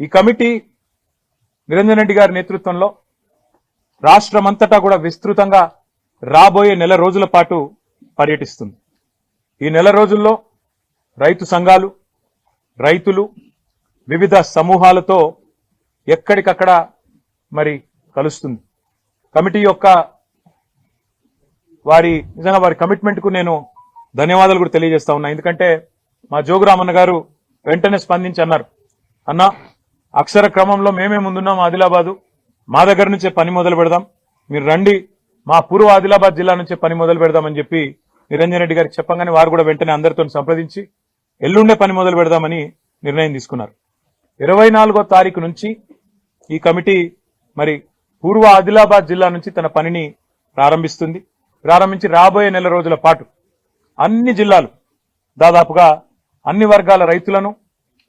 ఈ కమిటీ నిరంజన్ రెడ్డి గారి నేతృత్వంలో రాష్ట్రమంతటా కూడా విస్తృతంగా రాబోయే నెల రోజుల పాటు పర్యటిస్తుంది. ఈ నెల రోజుల్లో రైతు సంఘాలు రైతులు వివిధ సమూహాలతో ఎక్కడికక్కడ మరి కలుస్తుంది. కమిటీ యొక్క వారి నిజంగా వారి కమిట్మెంట్కు నేను ధన్యవాదాలు కూడా తెలియజేస్తా ఉన్నా. ఎందుకంటే మా జోగురామన్న గారు వెంటనే స్పందించి అన్నారు అన్నా అక్షర క్రమంలో మేమే ముందున్నాం ఆదిలాబాదు. మా దగ్గర నుంచే పని మొదలు పెడదాం. మీరు రండి. మా పూర్వ ఆదిలాబాద్ జిల్లా నుంచే పని మొదలు పెడదామని చెప్పి నిరంజన్ రెడ్డి గారికి చెప్పంగానే వారు కూడా వెంటనే అందరితో సంప్రదించి ఎల్లుండే పని మొదలు పెడదామని నిర్ణయం తీసుకున్నారు. ఇరవై నాలుగో తారీఖు నుంచి ఈ కమిటీ మరి పూర్వ ఆదిలాబాద్ జిల్లా నుంచి తన పనిని ప్రారంభిస్తుంది. ప్రారంభించి రాబోయే నెల రోజుల పాటు అన్ని జిల్లాలు దాదాపుగా అన్ని వర్గాల రైతులను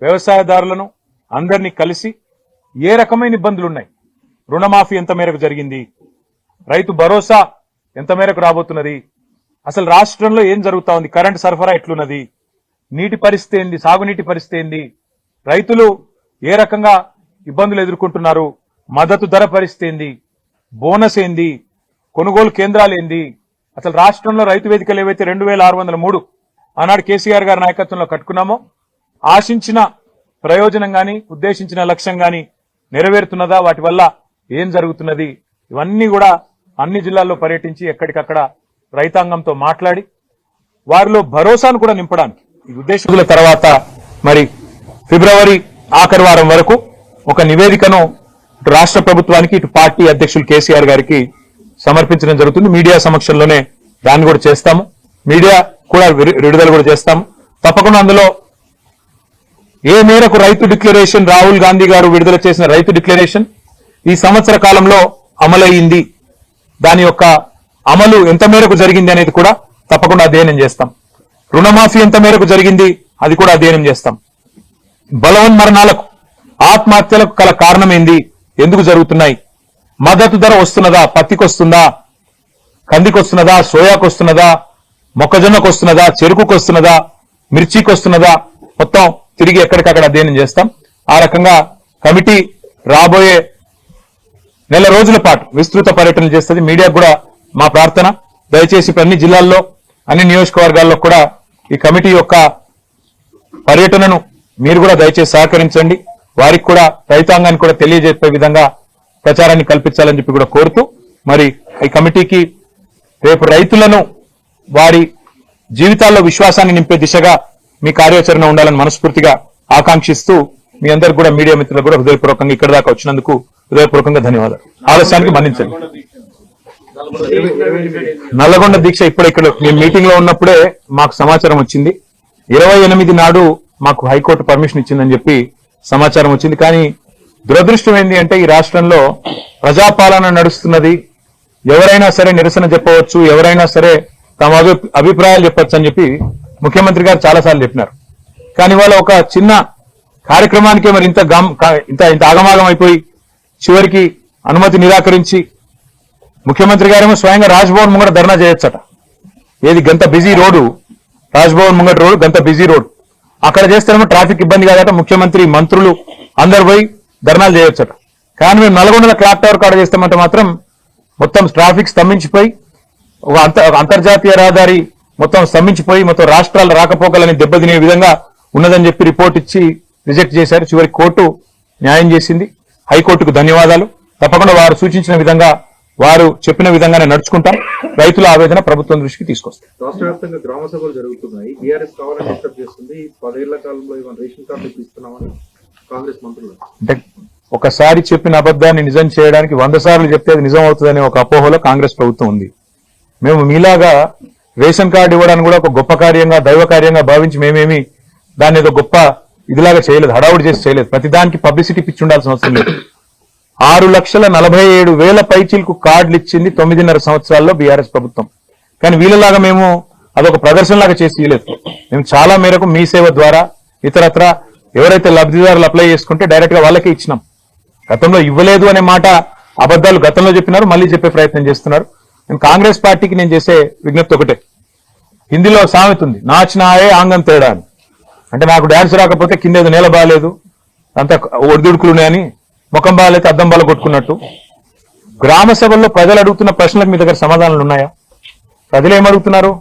వ్యవసాయదారులను అందరినీ కలిసి ఏ రకమైన ఇబ్బందులు ఉన్నాయి రుణమాఫీ ఎంత మేరకు జరిగింది? రైతు భరోసా ఎంత మేరకు రాబోతున్నది? అసలు రాష్ట్రంలో ఏం జరుగుతా ఉంది? కరెంట్ సరఫరా ఎట్లున్నది? నీటి పరిస్థితి ఏంది? సాగునీటి పరిస్థితి ఏంది? రైతులు ఏ రకంగా ఇబ్బందులు ఎదుర్కొంటున్నారు? మద్దతు ధర పరిస్థితి ఏంది? బోనస్ ఏంది? కొనుగోలు కేంద్రాలు ఏంది? అసలు రాష్ట్రంలో రైతు వేదికలు ఏవైతే రెండు వేల ఆరు వందల మూడు ఆనాడు కేసీఆర్ గారి నాయకత్వంలో కట్టుకున్నామో ఆశించిన ప్రయోజనం గాని ఉద్దేశించిన లక్ష్యం గాని నెరవేరుతున్నదా? వాటి వల్ల ఏం జరుగుతున్నది? ఇవన్నీ కూడా అన్ని జిల్లాల్లో పర్యటించి ఎక్కడికక్కడ రైతాంగంతో మాట్లాడి వారిలో భరోసాను కూడా నింపడానికి. ఈ ఉద్దేశకుల తర్వాత మరి ఫిబ్రవరి ఆఖరి వారం వరకు ఒక నివేదికను ఇటు రాష్ట్ర ప్రభుత్వానికి ఇటు పార్టీ అధ్యక్షులు కేసీఆర్ గారికి సమర్పించడం జరుగుతుంది. మీడియా సమక్షంలోనే దాన్ని కూడా చేస్తాము. మీడియా కూడా విడు- విడుదల కూడా చేస్తాము. తప్పకుండా అందులో ఏ మేరకు రైతు డిక్లరేషన్ రాహుల్ గాంధీ గారు విడుదల చేసిన రైతు డిక్లరేషన్? ఈ సంవత్సర కాలంలో అమలయ్యింది. దాని యొక్క అమలు ఎంత మేరకు జరిగింది అనేది కూడా తప్పకుండా అధ్యయనం చేస్తాం. రుణమాఫీ ఎంత మేరకు జరిగింది అది కూడా అధ్యయనం చేస్తాం. బలవన్మరణాలకు ఆత్మహత్యలకు గల కారణం ఏంది ఎందుకు జరుగుతున్నాయి? మద్దతు ధర వస్తున్నదా? పత్తికి వస్తుందా కందికి వస్తున్నదా సోయాకు వస్తున్నదా మొక్కజొన్నకు వస్తున్నదా చెరుకుకు వస్తున్నదా మిర్చికి వస్తున్నదా మొత్తం తిరిగి ఎక్కడికక్కడ అధ్యయనం చేస్తాం. ఆ రకంగా కమిటీ రాబోయే నెల రోజుల పాటు విస్తృత పర్యటనలు చేస్తుంది. మీడియాకు కూడా మా ప్రార్థన. దయచేసి ఇప్పుడు అన్ని జిల్లాల్లో అన్ని నియోజకవర్గాల్లో కూడా ఈ కమిటీ యొక్క పర్యటనను మీరు కూడా దయచేసి సహకరించండి. వారికి కూడా రైతాంగాన్ని కూడా తెలియజేసే విధంగా ప్రచారాన్ని కల్పించాలని చెప్పి కూడా కోరుతూ మరి ఈ కమిటీకి రేపు రైతులను వారి జీవితాల్లో విశ్వాసాన్ని నింపే దిశగా మీ కార్యాచరణ ఉండాలని మనస్ఫూర్తిగా ఆకాంక్షిస్తూ మీ అందరికి కూడా మీడియా మిత్రులకు కూడా హృదయపూర్వకంగా ఇక్కడ దాకా వచ్చినందుకు హృదయపూర్వకంగా ధన్యవాదాలు. ఆలస్యానికి మన్నించండి. నల్లగొండ దీక్ష ఇప్పుడు ఇక్కడ మేము మీటింగ్లో ఉన్నప్పుడే మాకు సమాచారం వచ్చింది. ఇరవై ఎనిమిది నాడు మాకు హైకోర్టు పర్మిషన్ ఇచ్చిందని చెప్పి సమాచారం వచ్చింది. కానీ దురదృష్టం ఏంటి అంటే ఈ రాష్ట్రంలో ప్రజాపాలన నడుస్తున్నది. ఎవరైనా సరే నిరసన చెప్పవచ్చు ఎవరైనా సరే తమ అభి- అభిప్రాయాలు చెప్పచ్చు అని చెప్పి ముఖ్యమంత్రి గారు చాలాసార్లు చెప్పినారు. కానీ వాళ్ళ ఒక చిన్న కార్యక్రమానికే మరి ఇంత గమ్ ఇంత ఇంత ఆగమాగం అయిపోయి చివరికి అనుమతి నిరాకరించి ముఖ్యమంత్రి గారేమో స్వయంగా రాజ్భవన్ ముంగట ధర్నా చేయొచ్చట. ఏది గంత బిజీ రోడ్డు రాజ్భవన్ ముంగట రోడ్ గంత బిజీ రోడ్ అక్కడ చేస్తేనేమో ట్రాఫిక్ ఇబ్బంది కాదట ముఖ్యమంత్రి మంత్రులు అందరు పోయి ధర్నాలు చేయొచ్చట. కానీ మేము నల్గొండల క్లాక్ టవర్ కాడ చేస్తామంటే మాత్రం మొత్తం ట్రాఫిక్ స్తంభించిపోయి ఒక అంత ఒక అంతర్జాతీయ రహదారి మొత్తం స్తంభించిపోయి మొత్తం రాష్ట్రాల రాకపోకలని దెబ్బతినే విధంగా ఉన్నదని చెప్పి రిపోర్ట్ ఇచ్చి రిజెక్ట్ చేశారు. చివరి కోర్టు న్యాయం చేసింది. హైకోర్టుకు ధన్యవాదాలు. తప్పకుండా వారు సూచించిన విధంగా వారు చెప్పిన విధంగానే నడుచుకుంటాం. రైతుల ఆవేదన ప్రభుత్వం దృష్టికి తీసుకొస్తాం రాష్ట్ర వ్యాప్తంగా గ్రామ సభలు జరుగుతున్నాయి. బీఆర్ఎస్ కావాలని డిస్టర్బ్ చేస్తుంది. పదేళ్ళ కాలంలో రేషన్ కార్డు ఇస్తున్నామని కాంగ్రెస్ మంత్రులు అంటే ఒకసారి చెప్పిన అబద్ధాన్ని నిజం చేయడానికి వంద సార్లు చెప్తే అది నిజం అవుతుందనే ఒక అపోహలో కాంగ్రెస్ ప్రభుత్వం ఉంది. మేము మీలాగా రేషన్ కార్డు ఇవ్వడానికి కూడా ఒక గొప్ప కార్యంగా దైవ కార్యంగా భావించి మేమేమి దాన్ని ఏదో గొప్ప ఇదిలాగా చేయలేదు హడావుడి చేసి చేయలేదు. ప్రతిదానికి పబ్లిసిటీ పిచ్చి ఉండాల్సిన అవసరం లేదు. ఆరు లక్షల నలభై ఏడు వేల పైచీలకు కార్డులు ఇచ్చింది తొమ్మిదిన్నర సంవత్సరాల్లో బీఆర్ఎస్ ప్రభుత్వం. కానీ వీళ్ళలాగా మేము అదొక ప్రదర్శనలాగా చేసి ఇవ్వలేదు మేము చాలా మేరకు మీ సేవ ద్వారా ఇతరత్ర ఎవరైతే లబ్ధిదారులు అప్లై చేసుకుంటే డైరెక్ట్గా వాళ్ళకే ఇచ్చినాం. గతంలో ఇవ్వలేదు అనే మాట అబద్ధాలు గతంలో చెప్పినారు మళ్ళీ చెప్పే ప్రయత్నం చేస్తున్నారు. నేను కాంగ్రెస్ పార్టీకి నేను చేసే విజ్ఞప్తి ఒకటే. హిందీలో సామెత ఉంది నాచినాయే ఆంగం తేడా అని అంటే నాకు డాన్స్ రాకపోతే కింద నేల బాగాలేదు అంత ఒడిదుడుకులు ఉన్నాయని ముఖం బాగాలైతే అద్దం బాల కొట్టుకున్నట్టు. గ్రామ సభల్లో ప్రజలు అడుగుతున్న ప్రశ్నలకు మీ దగ్గర సమాధానాలు ఉన్నాయా? ప్రజలు ఏమడుగుతున్నారు?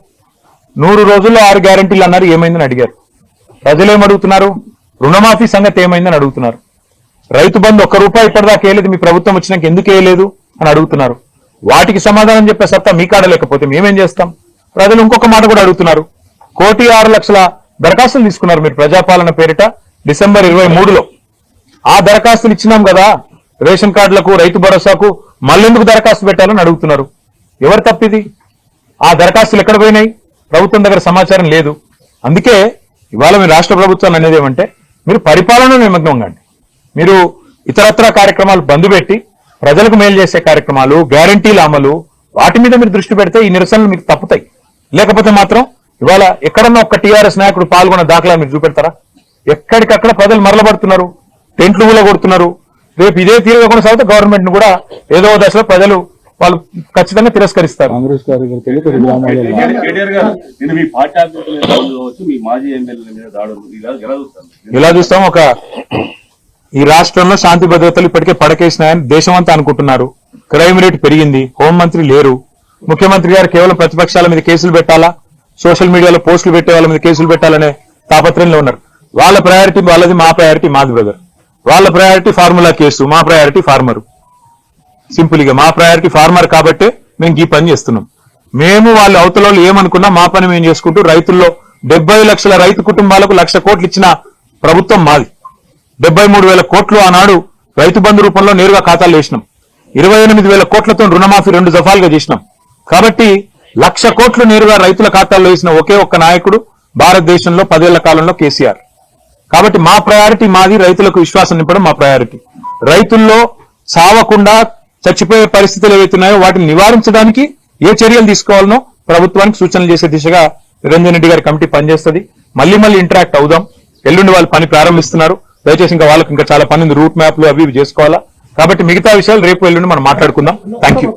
నూరు రోజుల్లో ఆరు గ్యారంటీలు అన్నారు ఏమైందని అడిగారు. ప్రజలు ఏమడుగుతున్నారు? రుణమాఫీ సంగతి ఏమైందని అడుగుతున్నారు. రైతు బంధు ఒక్క రూపాయి ఇప్పటిదాకా వేయలేదు మీ ప్రభుత్వం వచ్చినాక ఎందుకు వేయలేదు అని అడుగుతున్నారు. వాటికి సమాధానం చెప్పే సత్తా మీ కాడ లేకపోతే మేమేం చేస్తాం? ప్రజలు ఇంకొక మాట కూడా అడుగుతున్నారు. కోటి ఆరు లక్షల దరఖాస్తులు తీసుకున్నారు మీరు ప్రజాపాలన పేరిట డిసెంబర్ ఇరవై మూడులో. ఆ దరఖాస్తులు ఇచ్చినాం కదా రేషన్ కార్డులకు రైతు భరోసాకు మళ్ళెందుకు దరఖాస్తు పెట్టాలని అడుగుతున్నారు. ఎవరు తప్పిది? ఆ దరఖాస్తులు ఎక్కడ పోయినాయి? ప్రభుత్వం దగ్గర సమాచారం లేదు. అందుకే ఇవాళ మీ రాష్ట్ర ప్రభుత్వం అనేది ఏమంటే మీరు పరిపాలన నిమగ్నం కండి మీరు ఇతరత్ర కార్యక్రమాలు బంద్ పెట్టి ప్రజలకు మేలు చేసే కార్యక్రమాలు గ్యారంటీల అమలు వాటి మీద మీరు దృష్టి పెడితే ఈ నిరసనలు మీకు తప్పుతాయి. లేకపోతే మాత్రం ఇవాళ ఎక్కడన్నా ఒక్క టీఆర్ఎస్ నాయకుడు పాల్గొన్న దాఖలా మీరు చూపెడతారా? ఎక్కడికక్కడ ప్రజలు మరలబడుతున్నారు టెంట్లు కూడా కొడుతున్నారు రేపు ఇదే తీరుగా కొనసాగితే గవర్నమెంట్ను కూడా ఏదో దశలో ప్రజలు వాళ్ళు ఖచ్చితంగా తిరస్కరిస్తారు. కాంగ్రెస్ ఎలా చూస్తాం ఒక ఈ రాష్ట్రంలో శాంతి భద్రతలు ఇప్పటికే పడకేసినాయని దేశమంతా అనుకుంటున్నారు. క్రైమ్ రేట్ పెరిగింది. హోంమంత్రి లేరు. ముఖ్యమంత్రి గారు కేవలం ప్రతిపక్షాల మీద కేసులు పెట్టాలా? సోషల్ మీడియాలో పోస్టులు పెట్టే వాళ్ళ మీద కేసులు పెట్టాలనే తాపత్రయంలో ఉన్నారు. వాళ్ళ ప్రయారిటీ వాళ్ళది మా ప్రయారిటీ మాది బ్రదర్ వాళ్ళ ప్రయారిటీ ఫార్ములా కేసు మా ప్రయారిటీ ఫార్మర్ సింపుల్గా మా ప్రయారిటీ ఫార్మర్ కాబట్టి మేము ఈ పని చేస్తున్నాం. మేము వాళ్ళు అవతల వాళ్ళు ఏమనుకున్నా మా పని మేము చేసుకుంటూ రైతుల్లో డెబ్బై లక్షల రైతు కుటుంబాలకు లక్ష కోట్లు ఇచ్చిన ప్రభుత్వం మాది. డెబ్బై మూడు వేల కోట్లు ఆనాడు రైతు బంధు రూపంలో నేరుగా ఖాతాలు వేసినాం. ఇరవై ఎనిమిది వేల కోట్లతో రుణమాఫీ రెండు దఫాలుగా చేసినాం. కాబట్టి లక్ష కోట్లు నేరుగా రైతుల ఖాతాల్లో వేసిన ఒకే ఒక్క నాయకుడు భారతదేశంలో పదేళ్ళ కాలంలో కేసీఆర్. కాబట్టి మా ప్రయారిటీ మాది రైతులకు విశ్వాసం నింపడం మా ప్రయారిటీ. రైతుల్లో సావకుండా చచ్చిపోయే పరిస్థితులు ఏవైతున్నాయో వాటిని నివారించడానికి ఏ చర్యలు తీసుకోవాలనో ప్రభుత్వానికి సూచనలు చేసే దిశగా నిరంజన్ రెడ్డి గారి కమిటీ పనిచేస్తుంది. మళ్ళీ మళ్ళీ ఇంటరాక్ట్ అవుదాం. ఎల్లుండి వాళ్ళు పని ప్రారంభిస్తున్నారు. దయచేసి ఇంకా వాళ్ళకి ఇంకా చాలా పని ఉంది. రూట్ మ్యాప్లు అవి ఇవి చేసుకోవాలా? కాబట్టి మిగతా విషయాలు రేపు ఎల్లుండి మనం మాట్లాడుకుందాం. Thank you